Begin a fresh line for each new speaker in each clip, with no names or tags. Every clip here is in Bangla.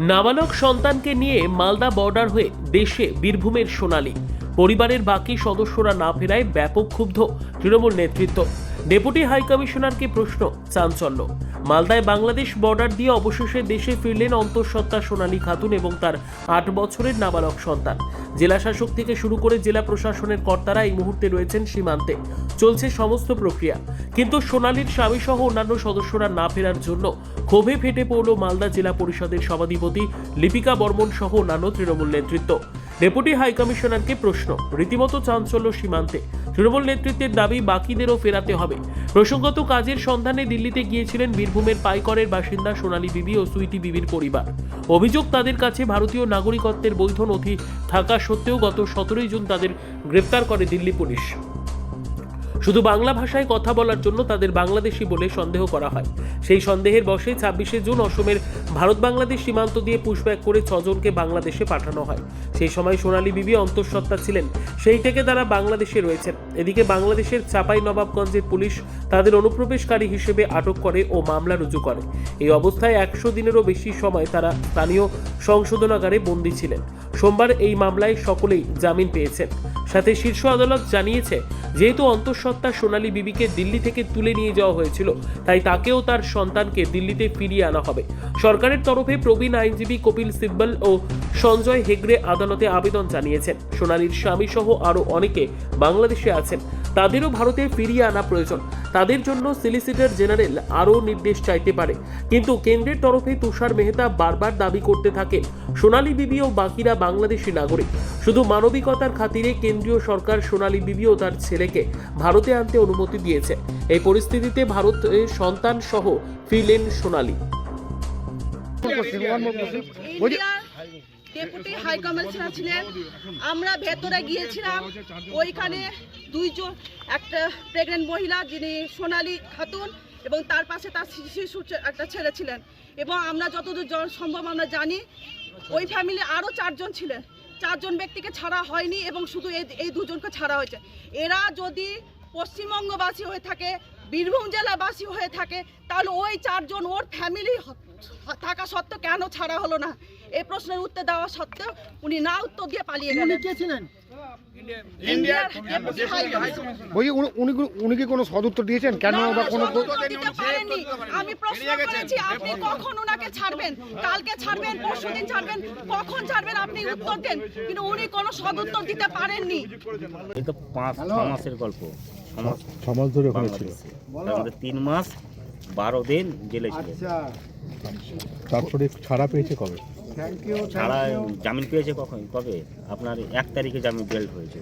নাবালক সন্তানকে নিয়ে মালদা বর্ডার হয়ে দেশে বীরভূমের সোনালি। পরিবারের বাকি সদস্যরা না ফেরায় ব্যাপক ক্ষুব্ধ তৃণমূল নেতৃত্ব। ডেপুটি হাই কমিশনারকে প্রশ্ন, চাঞ্চল্য। মালদায় বাংলাদেশ বর্ডার দিয়ে অবশেষে দেশে ফিরলেন অন্তঃসত্ত্বা সোনালী খাতুন এবং তার আট বছরের নাবালক সন্তান। জেলা শাসক থেকে শুরু করে জেলা প্রশাসনের কর্তারা এই মুহূর্তে রয়েছেন সীমান্তে। চলছে সমস্ত প্রক্রিয়া। কিন্তু সোনালীর স্বামী সহ অন্যান্য সদস্যরা না ফেরার জন্য ক্ষোভে ফেটে পড়ল মালদা জেলা পরিষদের সভাধিপতি লিপিকা বর্মন সহ অন্যান্য তৃণমূল নেতৃত্ব। ডেপুটি হাই কমিশনারকে প্রশ্ন, রীতিমতো চাঞ্চল্য সীমান্তে। তৃণমূল নেতৃত্বের দাবি বাকিদেরও ফেরাতে হবে। প্রসঙ্গত কাজের সন্ধানে দিল্লিতে গিয়েছিলেন বীরভূমের পাইকরের বাসিন্দা সোনালী বিবি ও সুইটি বিবির পরিবার। অভিযোগ তাদের কাছে ভারতীয় নাগরিকত্বের বৈধ নথি থাকা সত্ত্বেও গত সতেরোই জুন তাদের গ্রেপ্তার করে দিল্লি পুলিশ। শুধু বাংলা ভাষায় কথা বলার জন্য তাদের বাংলাদেশি বলে সন্দেহ করা হয়। সেই সন্দেহের বশে ছাব্বিশে জুন অসমের ভারত বাংলাদেশ সীমান্ত দিয়ে পুশব্যাক করে ছজনকে বাংলাদেশে পাঠানো হয়। সেই সময় সোনালী বিবি অন্তঃসত্ত্বা ছিলেন। সেই থেকে তারা বাংলাদেশে রয়েছেন। এদিকে বাংলাদেশের চাপাই নবাবগঞ্জের পুলিশ তাদের অনুপ্রবেশকারী হিসেবে আটক করে ও মামলা রুজু করে। এই অবস্থায় একশো দিনেরও বেশি সময় তারা স্থানীয় সংশোধনাগারে বন্দী ছিলেন। সোমবার এই মামলায় সকলেই জামিন পেয়েছেন। সাথে শীর্ষ আদালত জানিয়েছে, যেহেতু অন্তঃসত্ত্বা সোনালী বিবিকে দিল্লি থেকে তুলে নিয়ে যাওয়া হয়েছিল। তাই তাকেও তার সন্তানকে দিল্লিতে ফিরিয়ে আনা হবে। সরকারের তরফে প্রবীণ আইনজীবী কপিল সিব্বল ও সঞ্জয় হেগড়ে আদালতে আবেদন জানিয়েছেন। সোনালীর স্বামী সহ আরও অনেকে বাংলাদেশে আছেন। তাদেরও ভারতে ফিরিয়ে আনা প্রয়োজন। তাদের জন্য সলিসিটর জেনারেল আরও নির্দেশ চাইতে পারে। কিন্তু কেন্দ্রের তরফে তুষার মেহতা বারবার দাবি করতে থাকে সোনালী বিবি ও বাকিরা বাংলাদেশি নাগরিক। শুধু মানবিকতার খাতিরে কেন্দ্রীয় সরকার সোনালী বিবি ও তার ছেলেকে ভারতে আনতে অনুমতি দিয়েছে। এই পরিস্থিতিতে ভারতে সন্তান সহ ফিরলেন সোনালী।
ডেপুটি হাই কমিশনার ছিলেন আমরা ভেতরে গিয়েছিলাম। ওইখানে দুইজন একটা প্রেগনেন্ট মহিলা যিনি সোনালি খাতুন এবং তার পাশে তার শিশু একটা ছেলে ছিলেন। এবং আমরা যতদূর সম্ভব আমরা জানি ওই ফ্যামিলি আরও চারজন ছিলেন। চারজন ব্যক্তিকে ছাড়া হয়নি এবং শুধু এই এই দুজনকে ছাড়া হয়েছে। এরা যদি পশ্চিমবঙ্গবাসী হয়ে থাকে বীরভূম জেলাবাসী হয়ে থাকে তাহলে ওই চারজন ওর ফ্যামিলি থাকা সত্ত্বেও কেন ছাড়া হলো না? এই প্রশ্নের উত্তর দেওয়া সত্ত্বেও উনি না উত্তর দিয়ে পালিয়ে
উনি
গেলেন।
কে ছিলেন। বলছি উনি উনি কি- কোনো সদুত্তর দিয়েছেন? কেন বা।
আমি প্রশ্ন করেছি আপনি কখন ওনাকে ছাড়বেন? কালকে ছাড়বেন পরশুদিন ছাড়বেন কখন ছাড়বেন আপনি উত্তর দেন? কিন্তু উনি কোনো সদুত্তর দিতে পারেননি।
এই তো পাঁচ ছ মাসের গল্প। ছ মাস
ধরে
তিন মাস বারো দিন জেলে ছিলেন।
তারপরে ছাড়া পেয়েছে কবে?
ছাড়া জামিন পেয়েছে কখন? কবে? আপনার এক তারিখে জামিন বেল্ট হয়েছে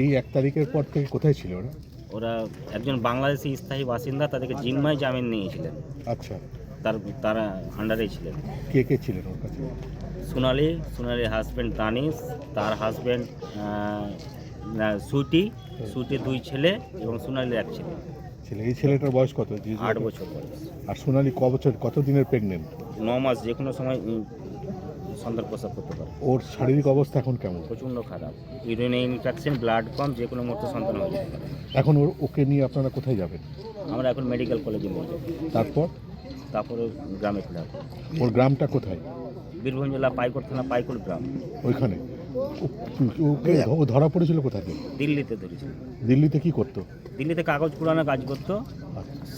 এই এক তারিখের পর থেকে কোথায় ছিল ওরা?
ওরা একজন বাংলাদেশি স্থায়ী বাসিন্দা তাদেরকে জিম্মায় জামিন নিয়েছিলেন।
আচ্ছা।
তার তারা আন্ডারে ছিলেন।
কে কে ছিলেন ওর কাছে?
সোনালি সোনালির হাজব্যান্ড দানিশ তার হাজব্যান্ড সুইটি সুইটির দুই ছেলে এবং সোনালির এক ছেলে।
ছেলে। এই ছেলেটার বয়স কত? যে-
আট বছর বয়স।
আর সোনালি ক বছর কত দিনের প্রেগনেন্ট
ন মাস যে কোনো সময় সন্তান প্রসব করতে পারে।
ওর শারীরিক অবস্থা এখন কেমন?
প্রচণ্ড খারাপ। ইউরিনে ইনফেকশন ব্লাড কম যে কোনো মুহূর্তে সন্তান হয়ে যেতে পারে।
এখন ওর ওকে নিয়ে আপনারা কোথায় যাবেন?
আমরা এখন মেডিকেল কলেজে নিয়ে যাব।
তারপর?
তারপরে গ্রামে ফেরা
ওর গ্রামটা কোথায়?
বীরভূম জেলা পাইকর থানা পাইকর গ্রাম।
ওইখানে? ও- ধরা পড়েছিল কোথায়? থেকে?
দিল্লিতে ধরেছিল।
দিল্লিতে কি করতো?
দিল্লিতে কাগজ পুরানো কাজ করতো।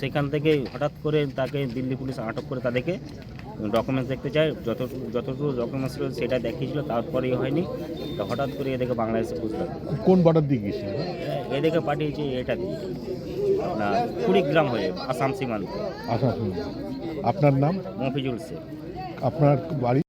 সেখান থেকে হঠাৎ করে তাকে দিল্লি পুলিশ আটক করে তাদেরকে ডকুমেন্টস দেখতে চায়। যত যতটুকু ডকুমেন্টস ছিল সেটা দেখিয়েছিল তারপরেই হয়নি। তো হঠাৎ করে এদেরকে বাংলাদেশে বুঝতে
কোন বর্ডার দিয়ে গিয়েছিল?
এদেরকে পাঠিয়েছে এটা দিয়ে। আপনার কুড়িগ্রাম হয়ে আসাম সীমান্ত।
শুনুন আপনার নাম?
মফিজুল শেখ।
আপনার বাড়ি?